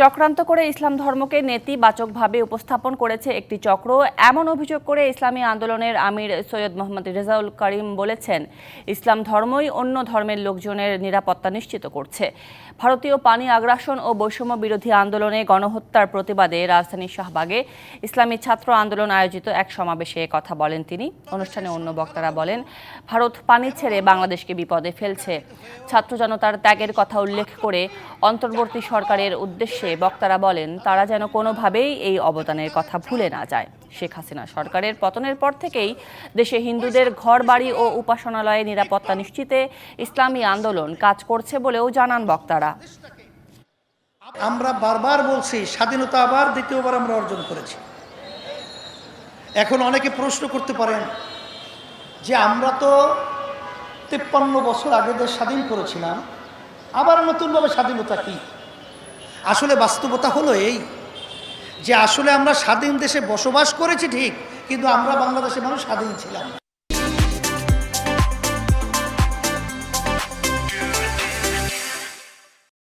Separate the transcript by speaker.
Speaker 1: চক্রান্ত করে ইসলাম ধর্মকে নেতিবাচকভাবে উপস্থাপন করেছে একটি চক্র। এমন অভিযোগ করে ইসলামী আন্দোলনের আমির সৈয়দ মোহাম্মদ রেজাউল করিম বলেছেন, ইসলাম ধর্মই অন্য ধর্মের লোকজনের নিরাপত্তা নিশ্চিত করছে। ভারতীয় পানি আগ্রাসন ও বৈষম্য বিরোধী আন্দোলনে গণহত্যার প্রতিবাদে রাজধানীর শাহবাগে ইসলামী ছাত্র আন্দোলন আয়োজিত এক সমাবেশে কথা বলেন তিনি। অনুষ্ঠানে অন্য বক্তারা বলেন, ভারত পানি ছেড়ে বাংলাদেশকে বিপদে ফেলছে। ছাত্র জনতার ত্যাগের কথা উল্লেখ করে অন্তর্বর্তী সরকারের উদ্দেশ্যে বক্তারা বলেন, তারা যেন কোনোভাবেই এই অবদানের কথা ভুলে না যায়। শেখ হাসিনা সরকারের পতনের পর থেকেই দেশে হিন্দুদের ঘর বাড়ি ও উপাসনালয়ে নিরাপত্তা নিশ্চিতে ইসলামী আন্দোলন কাজ করছে বলেও জানান বক্তারা।
Speaker 2: আমরা বারবার বলছি, স্বাধীনতা আবার দ্বিতীয়বার আমরা অর্জন করেছি। এখন অনেকে প্রশ্ন করতে পারেন যে, আমরা তো তেপ্পান্ন বছর আগে দেশ স্বাধীন করেছিলাম, আবার নতুনভাবে স্বাধীনতা কি? আসলে বাস্তবতা হলো এই, যে আসলে আমরা স্বাধীন দেশে বসবাস করেছি ঠিক, কিন্তু আমরা বাংলাদেশের মানুষ স্বাধীন ছিলাম।